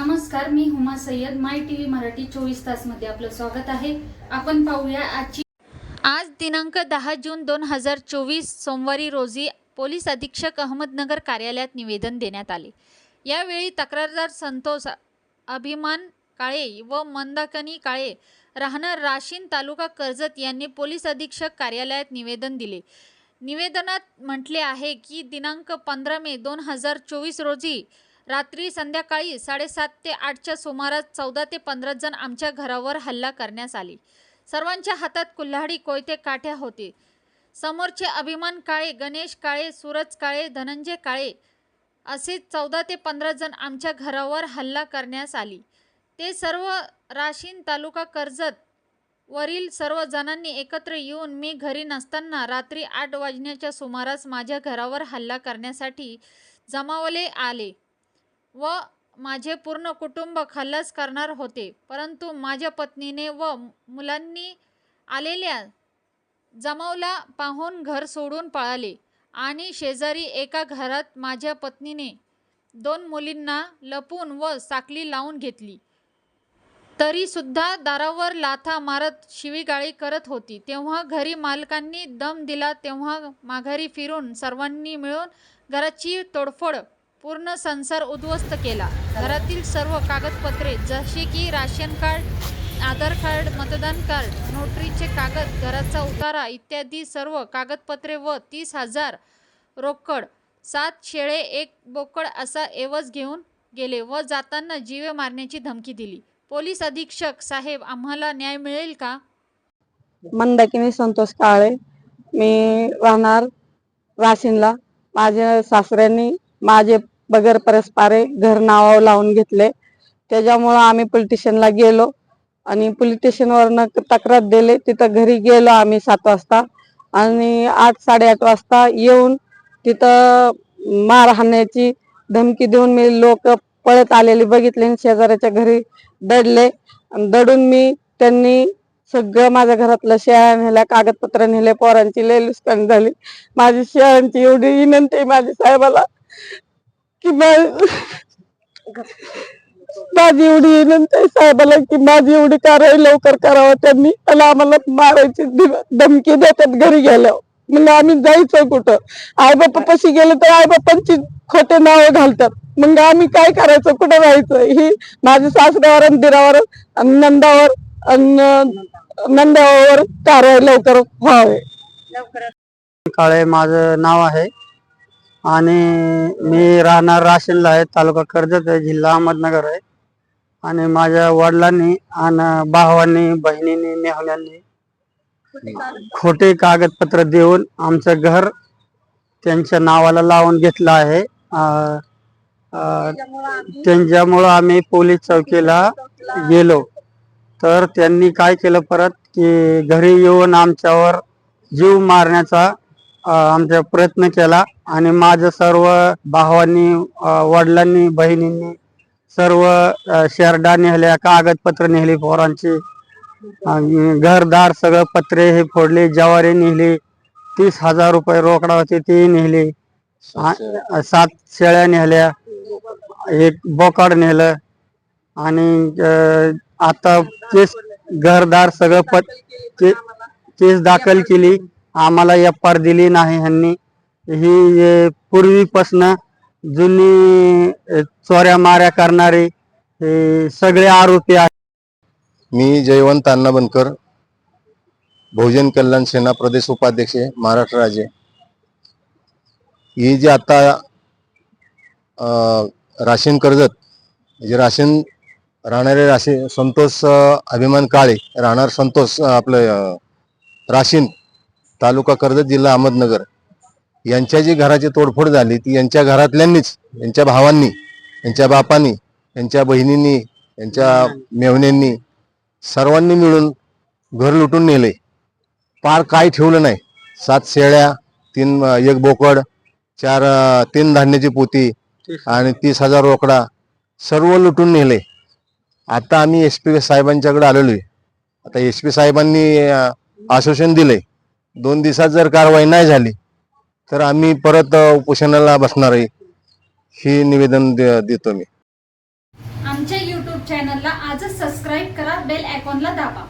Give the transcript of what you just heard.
नमस्कार मी Huma Sayyad. My T V Marathi चोवीस तासमध्ये आपलं स्वागत आहे. आपण पाहूया आजची आज दिनांक दहा जून दोन हजार चोवीस सोमवारी रोजी पोलीस अधीक्षक अहमदनगर कार्यालयात निवेदन देण्यात आले. यावेळी तक्रारदार संतोष अभिमान काळे व मंदाकनी काळे राहणार राशीन तालुका कर्जत यांनी पोलीस अधीक्षक कार्यालयात निवेदन दिले. निवेदनात म्हटले आहे की दिनांक पंधरा मे दोन हजार चोवीस रोजी रात्री संध्याकाळी साडेसात ते आठच्या सुमारास चौदा ते पंधरा जण आमच्या घरावर हल्ला करण्यास आले. सर्वांच्या हातात कुल्हाडी कोयते काठ्या होते. समोरचे अभिमान काळे गणेश काळे सूरज काळे धनंजय काळे असे चौदा ते पंधरा जण आमच्या घरावर हल्ला करण्यास आली. ते सर्व राशीन तालुका कर्जत वरील सर्व जणांनी एकत्र येऊन मी घरी नसताना रात्री आठ वाजण्याच्या सुमारास माझ्या घरावर हल्ला करण्यासाठी जमावले आले. व माझे पूर्ण कुटुंब खल्लास करणार होते. परंतु माझ्या पत्नीने व मुलांनी आलेल्या जमावला पाहून घर सोडून पळाले आणि शेजारी एका घरात माझ्या पत्नीने दोन मुलींना लपून व साखली लावून घेतली. तरीसुद्धा दारावर लाथा मारत शिवीगाळी करत होती. तेव्हा घरी मालकांनी दम दिला तेव्हा माघारी फिरून सर्वांनी मिळून घराची तोडफोड पूर्ण संसार उद्ध्वस्त केला. घरातील सर्व कागदपत्रे जसे की राशन कार्ड आधार कार्ड मतदान कार्ड नोटरीचे कागद घराचा उतारा इत्यादी सर्व कागदपत्रे व तीस हजार रोकड सात शेळे एक बोकड असा एवज घेऊन गेले व जाताना जीवे मारण्याची धमकी दिली. पोलीस अधीक्षक साहेब आम्हाला न्याय मिळेल का? मंदाकिनी संतोष काळे. मी राहणार राशीनला. माझ्या सासऱ्यांनी माझे बगर परस्पारे घर नावावर लावून घेतले. त्याच्यामुळं आम्ही पोलीस गेलो. आणि पोलीस स्टेशनवरनं तक्रार दिली. तिथं घरी गेलो आम्ही सात वाजता. आणि आठ साडेआठ वाजता येऊन तिथं मार हाणण्याची धमकी देऊन मी लोक पळत आलेले बघितले आणि शेजाऱ्याच्या घरी दडले. दडून मी त्यांनी सगळं माझ्या घरातलं शेळ्या नेल्या कागदपत्र नेले पोरांची लय लुस्कान झाली. माझी शेळ्यांची एवढी विनंती आहे माझी साहेबाला. की माझी एवढी विनंती आहे साहेबाला की माझी एवढी कारवाई लवकर करावं. त्यांनी त्याला आम्हाला मारायची धमकी देतात घरी गेल्यावर. म्हणजे आम्ही जायचो कुठं? आई बाप्पा पशी गेलो तर आई बाप्पांची खोटे नाव घालतात. मग आम्ही काय करायचं? कुठं जायचं ही माझ्या सासऱ्यावर आणि दिरावर नंदावर नंदावर कारवाई लवकर व्हावे. काळे माझं नाव आहे. आणि मी राहणार राशीनला आहे तालुका कर्जत आहे जिल्हा अहमदनगर आहे. आणि माझ्या वडिलांनी आणि भावांनी बहिणींनी मेहण्यांनी खोटे कागदपत्र देऊन आमचं घर त्यांच्या नावाला लावून घेतलं आहे. त्यांच्यामुळं आम्ही पोलीस चौकीला गेलो. तर त्यांनी काय केलं परत की घरी येऊन आमच्यावर जीव मारण्याचा आमच्या आमचा प्रयत्न केला आणि माझं सर्व भावांनी वडिलांनी बहिणींनी सर्व शेरडा नेहल्या कागदपत्र नेहली पोरांची. आणि घरदार सगळं पत्रे हे फोडले ज्वारी नेहली तीस हजार रुपये रोकडा होते ते नेहले. सात शेळ्या नेहल्या एक बोकाड नेलं आणि आता केस घरदार सगळं पत केस दाखल केली. आम्हाला एफ आर दिली नाही ह्यांनी. ही पूर्वीपासनं जुनी चोऱ्या माऱ्या करणारे सगळे आरोपी आहेत. मी जयवंत अण्णाबनकर बहुजन कल्याण सेना प्रदेश उपाध्यक्ष आहे, महाराष्ट्र राज्य. ही जी आता अं, कर्जत जे राशन राहणारे राशी संतोष अभिमान काळे राहणार संतोष आपलं राशीन तालुका कर्जत जिल्हा अहमदनगर. यांच्या जी घराची तोडफोड झाली ती यांच्या घरातल्यांनीच यांच्या भावांनी यांच्या बापांनी यांच्या बहिणींनी यांच्या मेवण्यांनी सर्वांनी मिळून घर लुटून नेले. पार काय ठेवलं नाही. सात शेळ्या तीन एक बोकड चार तीन धान्याची पोती आणि तीस हजार रोकडा सर्व लुटून नेले. आता आम्ही एस पी साहेबांच्याकडे आलेलो आहे. आता एस पी साहेबांनी आश्वासन दिलंय. दोन दिवसात जर कारवाई नाही झाली तर आम्ही परत उपोषणाला बसणार आहे हे निवेदन देतो मी. आमच्या युट्यूब चॅनलला आजच सबस्क्राईब करा बेल आयकॉनला दाबा.